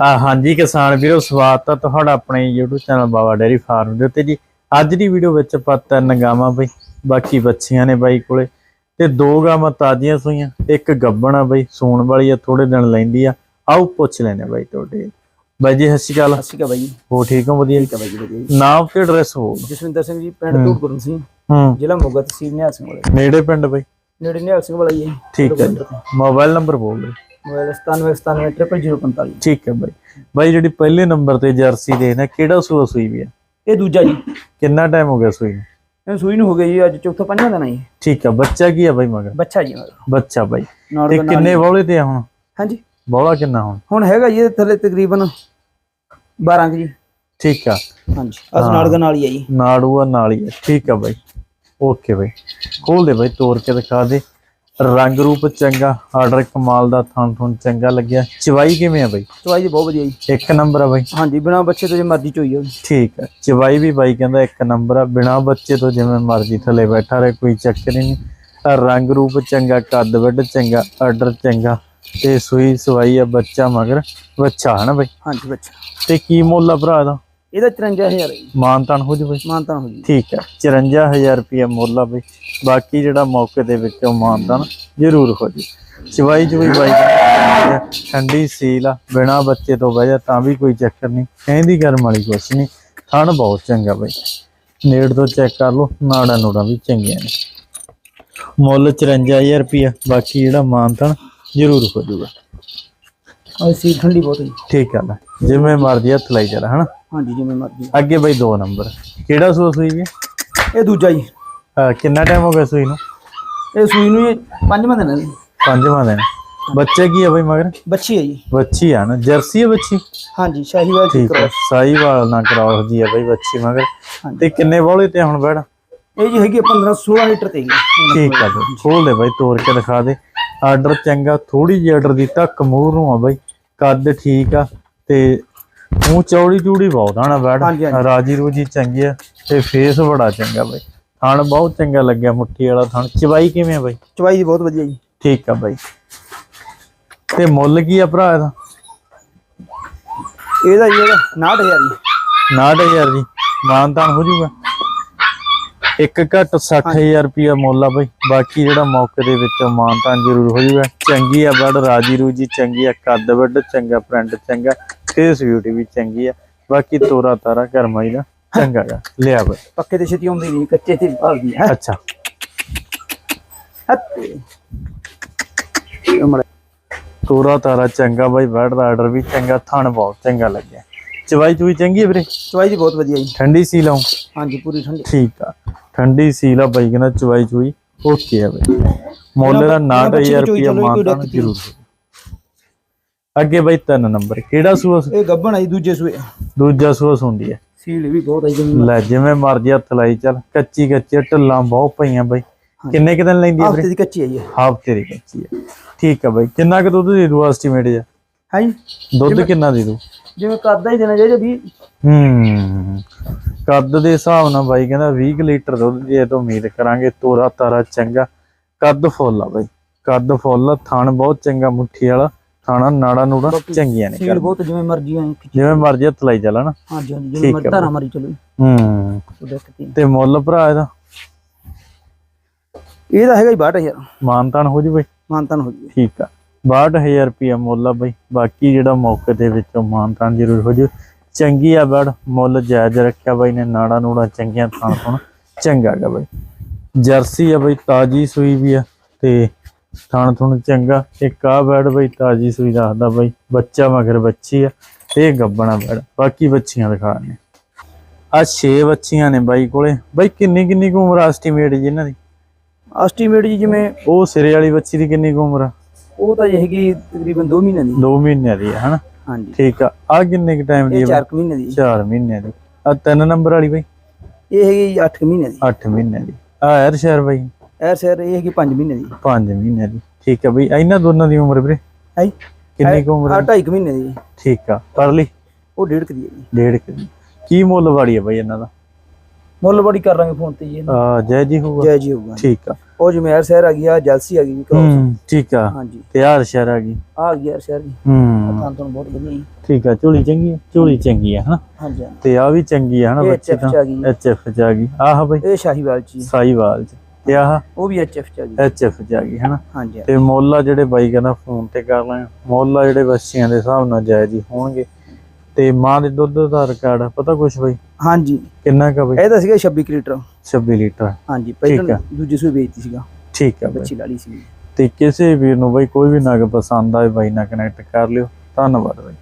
ਆ ਹਾਂਜੀ ਕਿਸਾਨ ਵੀਰੋ ਸਵਾਗਤ ਹੈ ਤੁਹਾਡਾ ਆਪਣੇ YouTube channel Baba dairy farm ਦੇ ਉੱਤੇ ਜੀ। ਅੱਜ ਦੀ ਵੀਡੀਓ ਵਿੱਚ ਆਪਾਂ ਤਿੰਨ ਗਾਵਾਂ ਬਈ ਬਾਕੀ ਬੱਚੀਆਂ ਨੇ ਬਾਈ ਕੋਲੇ। ਤੇ ਦੋ ਗਾਵਾਂ ਤਾਜ਼ੀਆਂ ਸੂਈਆਂ ਇੱਕ ਗੱਬਣ ਆ ਬਈ ਸੂਣ ਵਾਲੀ ਆ ਥੋੜੇ ਦਿਨ ਲੈਂਦੀ ਆ। ਆਓ ਪੁੱਛ ਲੈਨੇ ਬਾਈ ਤੁਹਾਡੇ। ਬਾਈ ਜੀ ਸਤਿ ਸ਼੍ਰੀ ਅਕਾਲ। ਸਤਿ ਸ਼੍ਰੀ ਅਕਾਲ ਬਾਈ ਜੀ। ਹੋ ਠੀਕ ਹੋ? ਵਧੀਆ ਠੀਕ ਬਾਈ ਜੀ ਵਧੀਆ ਨਾਮ ਤੇ ਐਡਰੈਸ ਹੋ ਜਸਵਿੰਦਰ ਸਿੰਘ ਜੀ ਪਿੰਡ ਧੂੜਪੁਰ ਸਿੰਘ। ਜ਼ਿਲ੍ਹਾ ਮੋਗਾ ਤਹਿਸੀਲ ਨਿਹਾਲ ਸਿੰਘ ਵਾਲਾ। ਨੇੜੇ ਪਿੰਡ ਬਈ? ਨੇੜੇ ਨਿਹਾਲ ਸਿੰਘ ਵਾਲਾ ਜੀ। ਠੀਕ ਹੈ ਮੋਬਾਈਲ ਨੰਬਰ ਬੋਲ ਦਿਓ। ਮੋਬਾਈਲ 97970045 ਠੀਕ ਹੈ ਬਾਈ। ਬਾਈ ਜਿਹੜੀ ਪਹਿਲੇ ਨੰਬਰ ਤੇ ਜਰਸੀ ਦੇ ਨਾ ਕਿਹੜਾ ਸੂਆ ਸੂਈ ਵੀ ਆ? ਇਹ ਦੂਜਾ ਜੀ। ਕਿੰਨਾ ਟਾਈਮ ਹੋ ਗਿਆ ਸੂਈ ਨੂੰ? ਇਹ ਸੂਈ ਨੂੰ ਹੋ ਗਿਆ ਜੀ ਅੱਜ ਚੌਥਾ ਪੰਜਵਾਂ ਦਿਨ ਹੈ ਜੀ। ਠੀਕ ਆ ਬੱਚਾ ਕੀ ਆ ਬਾਈ ਮਗਰ? ਬੱਚਾ ਜੀ ਮਗਰ। ਬੱਚਾ ਬਾਈ। ਤੇ ਕਿੰਨੇ ਬੌਲੇ ਤੇ ਆ ਹੁਣ? ਹਾਂਜੀ। ਬੌਲਾ ਕਿੰਨਾ ਹੁਣ? ਹੁਣ ਹੈਗਾ ਜੀ ਥੱਲੇ ਤਕਰੀਬਨ 12 ਕੁ ਜੀ। ਠੀਕ ਆ। ਹਾਂਜੀ ਅਸ ਦਾ ਨਾਲ ਹੀ ਹੈ ਜੀ। ਨਾੜੂ ਆ ਨਾਲ ਹੀ ਆ। ਠੀਕ ਆ ਬਾਈ। ਓਕੇ ਬਾਈ। ਖੋਲ ਦੇ ਬਾਈ ਤੋੜ ਕੇ ਦਿਖਾ ਦੇ। ਰੰਗ ਰੂਪ ਚੰਗਾ ਆਰਡਰ ਕਮਾਲ ਦਾ ਥਣ ਥਣ ਚੰਗਾ ਲੱਗਿਆ। ਚਵਾਈ ਕਿਵੇਂ ਆ ਬਾਈ? ਚਵਾਈ ਜੀ ਬਹੁਤ ਵਧੀਆ ਜੀ। ਇੱਕ ਨੰਬਰ ਆ ਬਾਈ। ਹਾਂਜੀ ਬਿਨਾ ਬੱਚੇ ਤੋਂ ਜੇ ਮਰਜ਼ੀ ਚੋਈ ਹੋਵੇ ਠੀਕ ਆ। ਚਵਾਈ ਵੀ ਬਾਈ ਕਹਿੰਦਾ ਇੱਕ ਨੰਬਰ ਆ। ਬਿਨਾ ਬੱਚੇ ਤੋਂ ਜਿਵੇਂ ਮਰਜ਼ੀ ਥੱਲੇ ਬੈਠਾ ਰਹੇ ਕੋਈ ਚੱਕਰ ਨਹੀਂ। ਰੰਗ ਰੂਪ ਚੰਗਾ ਕੱਦ ਵੱਡ ਚੰਗਾ ਆਰਡਰ ਚੰਗਾ ਤੇ ਸੂਈ ਸਵਾਈ ਆ ਬੱਚਾ ਮਗਰ। ਬੱਚਾ ਹਨਾ ਬਾਈ? ਹਾਂਜੀ ਬੱਚਾ। ਤੇ ਕੀ ਮੁੱਲ ਆ ਭਰਾ ਦਾ? ਇਹਦਾ 54000 ਹੈ ਜੀ। ਮਾਨਤਾਨ ਹੋ ਜਵੇ ਮਾਨਤਾ ਹੋ ਜੀ। ਠੀਕ ਹੈ 54000 ਰੁਪਏ ਮੁੱਲ ਆ ਬਈ। ਬਾਕੀ ਜਿਹੜਾ ਮੌਕੇ ਦੇ ਵਿੱਚੋਂ ਮਾਨਤਾਨ ਜ਼ਰੂਰ ਹੋ ਜੀ। ਚ ਵੀ ਬਾਈ ਠੰਡੀ ਸੀਲ ਆ ਬਿਨਾ ਬੱਚੇ ਤੋਂ ਬਹਿ ਜਾ ਤਾਂ ਵੀ ਕੋਈ ਚੱਕਰ ਨਹੀਂ। ਕਹਿੰਦੀ ਗਰਮ ਵਾਲੀ ਕੁਛ ਨਹੀਂ ਥਣ ਬਹੁਤ ਚੰਗਾ ਬਈ। ਨੇੜ ਤੋਂ ਚੈੱਕ ਕਰ ਲਓ ਨਾੜਾ ਨੂੜਾਂ ਵੀ ਚੰਗੀਆਂ ਨੇ। ਮੁੱਲ 54000 ਰੁਪਏ ਬਾਕੀ ਜਿਹੜਾ ਮਾਨਤਾਨ ਜ਼ਰੂਰ ਹੋ ਆ ਸੀ ਠੰਡੀ ਬਹੁਤ ਹੈ ਜੀ। ਠੀਕ ਹੈ ਲੈ ਜਿਵੇਂ ਮਰਜ਼ੀ ਹੱਥ ਲਾਈ ਚੱਲ ਹਨਾ? ਹਾਂਜੀ ਜਿਵੇਂ ਮਰਜ਼ੀ। ਅੱਗੇ ਬਈ ਦੋ ਨੰਬਰ। ਕਿਹੜਾ ਸੂਆ ਸੂਈ ਵੀ ਇਹ ਦੂਜਾ ਜੀ। ਅਹ ਕਿੰਨਾ ਟਾਈਮ ਹੋ ਗਿਆ ਸੂਈ ਨੂੰ? ਇਹ ਸੂਈ ਨੂੰ ਪੰਜਵਾਂ ਦਿਨ ਹੈ ਜੀ। ਪੰਜਵਾਂ ਦਿਨ। ਬੱਚੇ ਕੀ ਆ ਬਈ ਮਗਰ? ਬੱਚੀ ਹੈ ਜੀ। ਬੱਚੀ ਆ ਨਾ। ਜਰਸੀ ਆ ਬੱਚੀ? ਹਾਂਜੀ ਸ਼ਾਹੀਵਾਲ ਠੀਕ ਆ ਸਾਈਵਾਲ ਨਾ ਕਰਾਓ ਜੀ ਆ ਬਈ ਬੱਚੀ ਮਗਰ। ਤੇ ਕਿੰਨੇ ਬੋਲੇ ਤੇ ਹੁਣ ਬੈੜ ਇਹ ਜੀ ਹੈਗੀ 15 16 ਲੀਟਰ ਤੇ ਹੈਗੀ ਠੀਕ ਆ ਬਈ। ਖੋਲ ਦੇ ਬਈ ਤੋੜ ਕੇ ਦਿਖਾ ਦੇ। ਆਰਡਰ ਚੰਗਾ ਥੋੜੀ ਜਿਹੀ ਆਰਡਰ ਦੀ ਧੱਕ ਮੂਰ ਨੂੰ ਆ ਬਈ। ਕੱਦ ਠੀਕ ਆ ਤੇ ਮੂੰਹ ਚੌੜੀ ਚੂੜੀ ਬਹੁਤ ਆ ਨਾ ਬੈੜ ਹਾਂਜੀ, ਹਾਂਜੀ। ਰਾਜੀ ਰੂਜੀ ਚੰਗੀ ਆ ਤੇ ਫੇਸ ਬੜਾ ਚੰਗਾ ਬਈ। ਥਣ ਬਹੁਤ ਚੰਗਾ ਲੱਗਿਆ ਮੁੱਠੀ ਵਾਲਾ ਥਣ। ਚਵਾਈ ਕਿਵੇਂ ਆ ਬਈ? ਚਵਾਈ ਬਹੁਤ ਵਧੀਆ ਜੀ। ਠੀਕ ਆ ਬਾਈ। ਤੇ ਮੁੱਲ ਕੀ ਆ ਭਰਾ ਇਹਦਾ? ਇਹਦਾ ਜੀ ਇਹਦਾ 69000 ਜੀ। 60000 ਜੀ। ਮਾਨਤਾਨ ਹੋ ਜਾਊਗਾ ਇੱਕ ਘੱਟ 60000 ਰੁਪਿਆ ਮੁੱਲ ਆ ਬਾਈ। ਬਾਕੀ ਜਿਹੜਾ ਮੌਕੇ ਦੇ ਵਿੱਚ ਮਾਨਤਾਨ ਜ਼ਰੂਰ ਹੋ ਜਾਊਗਾ ਚੰਗੀ ਆ ਬੜ ਰਾਜੀ ਰੂਜੀ ਚੰਗੀ ਆ ਕੱਦ ਵੱਡ ਚੰਗਾ ਪ੍ਰਿੰਟ ਚੰਗਾ। ਫੇਸ ਬਿਊਟੀ ਵੀ ਚੰਗੀ ਆ ਬਾਕੀ ਤੋਰਾ ਤਾਰਾ ਕਰਮਾਈ ਦਾ ਚੰਗਾ ਗਾ। ਲਿਆ ਬਾਈ। ਪੱਕੇ ਤੇ ਛੇਤੀ ਆਉਂਦੀ ਨਹੀਂ ਕੱਚੇ ਤੇ ਭਾਲਦੀ ਹੈ ਅੱਛਾ। ਹੱਤੇ ਇਹ ਮੜਾ ਤੋਰਾ ਤਾਰਾ ਚੰਗਾ ਬਾਈ ਬੈਡ ਦਾ ਆਰਡਰ ਵੀ ਚੰਗਾ ਥਣ ਬਹੁਤ ਚੰਗਾ ਲੱਗਿਆ। ਚਵਾਈ ਚੂਈ ਚੰਗੀ ਆ ਵੀਰੇ? ਚਵਾਈ ਦੀ ਬਹੁਤ ਵਧੀਆ ਜੀ। ਠੰਡੀ ਸੀ ਲਾਉਂ? ਹਾਂਜੀ ਪੂਰੀ ਠੰਡੀ। ਠੀਕ ਆ। ਠੰਡੀ ਸੀਲ ਆ ਬਾਈ ਕਹਿੰਦਾ ਚਵਾਈ ਚੁਈ ਓਕੇ ਆ ਬਾਈ। ਮੁੱਲ ਦਾ 90000 ਰੁਪਇਆ ਮਾਨਤਾ ਜ਼ਰੂਰ। ਅੱਗੇ ਬਾਈ ਤਿੰਨ ਨੰਬਰ ਕਿਹੜਾ ਸੂਆ ਇਹ ਗੱਬਣ ਆਈ ਦੂਜੇ ਸੂਏ। ਦੂਜਾ ਸੂਆ ਹੁੰਦੀ ਹੈ ਸੀਲ ਵੀ ਬਹੁਤ ਆਈ ਜਿਵੇਂ ਲੈ ਜਿਵੇਂ ਮਰਜ਼ੀ ਹੱਥ ਲਾਈ ਚੱਲ ਕੱਚੀ ਕੱਚੀ ਢੱਲਾਂ ਬਹੁਤ ਪਈਆਂ ਬਾਈ। ਕਿੰਨੇ ਕੁ ਦਿਨ ਲੈਂਦੀ ਹੈ ਹਫ਼ਤੇ ਦੀ ਕੱਚੀ ਆਈ ਹੈ ਹਾਫ ਤੇਰੀ ਕੱਚੀ ਹੈ ਠੀਕ ਆ ਬਾਈ ਕਿੰਨਾ ਕੁ ਦੁੱਧ ਦੇ ਦੂ ਐਸਟੀਮੇਟ ਜਾ ਹਾਂ ਜੀ? ਦੁੱਧ ਕਿੰਨਾ ਦੇ ਦੂ? ਜਿਵੇਂ ਕਰਦਾ ਹੀ ਦੇਣਾ ਚਾਹੀਦਾ ਹੂੰ ਕੱਦ ਦੇ ਹਿਸਾਬ ਨਾਲ ਬਾਈ ਕਹਿੰਦਾ 20 ਕੁ ਲੀਟਰ ਦੁੱਧ ਦੀ ਇਹ ਤੋਂ ਉਮੀਦ ਕਰਾਂਗੇ ਤੋਰਾ ਤਾਰਾ ਚੰਗਾ। ਕੱਦ ਫੁੱਲ ਆ ਬਾਈ ਕੱਦ ਫੁੱਲ ਥਣ ਬਹੁਤ ਚੰਗਾ ਮੁੱਠੀ ਵਾਲਾ। ਥਾਣਾ ਨਾੜਾ ਨੂੜਾ ਚੰਗੀਆਂ ਨੇ ਸੀਲ ਬਹੁਤ ਜਿਵੇਂ ਮਰਜ਼ੀ ਆਈ ਜਿਵੇਂ ਮਰਜ਼ੀ ਹੱਥ ਲਾਈ ਚੱਲ ਨਾ ਹਾਂਜੀ ਹਾਂਜੀ ਠੀਕ ਜਿਵੇਂ ਮਰਜ਼ੀ ਧਾਰਾ ਮਾਰੀ ਚਲੋ ਹੂੰ। ਤੇ। ਮੁੱਲ ਭਰਾ ਇਹਦਾ? ਇਹਦਾ ਹੈਗਾ ਹੀ 62000 ਮਾਨਤਾਨ ਹੋ ਜੂ ਬਈ? ਮਾਨਤਨ ਹੋ ਗਈ ਠੀਕ ਆ। 62000 ਰੁਪਿਆ ਮੁੱਲ ਆ ਬਈ। ਬਾਕੀ ਜਿਹੜਾ ਮੌਕੇ ਦੇ ਵਿੱਚੋਂ ਮਾਨਤਾਨ ਜ਼ਰੂਰ ਹੋ ਜੂ। ਚੰਗੀ ਆ ਬੜ ਮੁੱਲ ਜਾਇਜ਼ ਰੱਖਿਆ ਬਾਈ ਨੇ ਨਾੜਾ ਨੂੜਾ ਚੰਗੀਆਂ ਥਾਣ ਥਣ ਚੰਗਾ ਗਾ ਬਈ। ਜਰਸੀ ਆ ਬਈ ਤਾਜੀ ਸੂਈ ਵੀ ਆ ਤੇ ਥਣ ਥਣ ਚੰਗਾ। ਇੱਕ ਆ ਬੈੜ ਬਈ ਤਾਜੀ ਸੂਈ ਦੱਸਦਾ ਬਈ। ਬੱਚਾ ਮਗਰ ਬੱਚੀ ਆ। ਇਹ ਗੱਬਣਾ ਬੈੜ। ਬਾਕੀ ਬੱਚੀਆਂ ਦਿਖਾ ਨੇ ਆ 6 ਬੱਚੀਆਂ ਨੇ ਬਾਈ ਕੋਲੇ। ਬਾਈ ਕਿੰਨੀ ਕਿੰਨੀ ਕੁ ਉਮਰ ਐਸਟੀਮੇਟ ਜੀ ਇਹਨਾਂ ਦੀ? ਐਸਟੀਮੇਟ ਜੀ ਜਿਵੇਂ ਉਹ ਸਿਰੇ ਵਾਲੀ ਬੱਚੀ ਦੀ ਕਿੰਨੀ ਕੁ ਉਮਰ ਆ? ਉਹ ਤਾਂ ਇਹ ਹੈਗੀ ਤਕਰੀਬਨ 2 ਮਹੀਨਿਆਂ ਦੀ। 2 ਮਹੀਨਿਆਂ ਦੀ ਹੈ ਹਨਾ? ਹਾਂਜੀ। ਠੀਕ ਆ। ਆ ਕਿੰਨੇ ਕ ਟਾਈਮ ਦੀ ਹੈ 4 ਮਹੀਨੇ ਦੀ। 4 ਮਹੀਨਿਆਂ ਦੀ। ਆ ਤਿੰਨ ਨੰਬਰ ਵਾਲੀ ਬਈ? ਇਹ ਹੈਗੀ 8 ਮਹੀਨੇ ਦੀ। 8 ਮਹੀਨਿਆਂ ਦੀ। ਆ ਯਾਰ ਸ਼ਹਿਰ ਬਈ। ਐਰ ਸਰ ਇਹ ਹੈਗੀ 5 ਮਹੀਨੇ ਦੀ। 5 ਮਹੀਨਿਆਂ ਦੀ। ਠੀਕ ਆ ਬਈ ਇਹਨਾਂ ਦੋਨਾਂ ਦੀ ਉਮਰ ਵੀਰੇ? ਹੈ ਕਿੰਨੀ ਕੁ ਉਮਰ ਆ ਹੈ? 2.5 ਮਹੀਨੇ ਦੀ। ਠੀਕ ਆ ਪਰਲੀ ਉਹ ਡੇਢ ਕੁ ਦੀ ਹੈ ਜੀ। ਡੇਢ ਕੁ ਦੀ। ਕੀ ਮੁੱਲ ਵਾੜੀ ਆ ਬਈ ਇਹਨਾਂ ਦਾ? ਮੁੱਲ ਬੜੀ ਕਰ ਲਾਂਗੇ ਫੋਨ ਤੇ ਜੀ। ਆ ਜੈ ਜੀ ਹੋਊਗਾ? ਜੈ ਜੀ ਹੋਊਗਾ। ਠੀਕ ਆ। ਉਹ ਜਮੈਰ ਸ਼ਹਿਰ ਆ ਗਈ ਆ ਜਲਸੀ ਆ ਗਈ ਜੀ। ਹੂੰ ਠੀਕ ਆ। ਹਾਂਜੀ। ਤੇ ਹਾਰ ਸ਼ਹਿਰ ਆ ਗਈ। ਆ ਗਈ ਯਾਰ ਸ਼ਹਿਰ ਦੀ ਹੂੰ। ਤਾਂ ਤੁਹਾਨੂੰ ਬਹੁਤ ਵਧੀਆ ਜੀ। ਠੀਕ ਆ ਝੋਲੀ ਚੰਗੀ ਆ? ਝੋਲੀ ਚੰਗੀ ਆ ਹਨਾ? ਹਾਂਜੀ। ਤੇ ਆ ਵੀ ਚੰਗੀ ਆ ਹਨਾ ਇਹ ਬੱਚੇ ਤਾਂ ਚ ਆ ਗਈ ਐਚ ਐਫ ਚ ਆ ਗਈ। ਆਹ ਬਈ। ਇਹ ਸ਼ਾਹੀਵਾਲ ਜੀ। ਸਾਈਵਾਲ ਚ। ਤੇ ਆਹ ਉਹ ਵੀ ਐਚਐਫ ਚ ਆ ਗਈ। ਐਚ ਐਫ ਚ ਆ ਗਈ ਹਨਾ? ਹਾਂਜੀ ਤੇ ਮੁੱਲ ਆ ਜਿਹੜੇ ਬਾਈ ਕਹਿੰਦਾ ਫੋਨ ਤੇ ਕਰ ਲੈ ਮੁੱਲ ਆ ਜਿਹੜੇ ਬੱਚਿਆਂ ਦੇ ਹਿਸਾਬ ਨਾਲ ਜਾਇਜ਼ ਹੀ ਹੋਣਗੇ। ਤੇ ਮਾਂ ਦੇ ਦੁੱਧ ਦਾ ਰਿਕਾਰਡ ਆ ਪਤਾ ਕੁਛ ਬਈ? ਹਾਂਜੀ। ਕਿੰਨਾ ਕਾ ਬਈ? ਇਹ ਤਾਂ ਸੀਗਾ 26 ਕੁ ਲੀਟਰ। 26 ਲੀਟਰ। ਹਾਂਜੀ ਠੀਕ ਪਹਿਲਾਂ ਆ। ਦੂਜੀ ਸੂਈ ਵੇਚਤੀ ਸੀਗਾ। ਠੀਕ ਆ ਬਈ। ਬੱਚੀ ਲਾਲੀ ਸੀ ਤੇ ਕਿਸੇ ਵੀਰ ਨੂੰ ਬਈ ਕੋਈ ਵੀ ਨਗ ਪਸੰਦ ਆਏ ਬਾਈ ਨਾਲ ਕਨੈਕਟ ਕਰ ਲਿਓ। ਧੰਨਵਾਦ ਬਾਈ।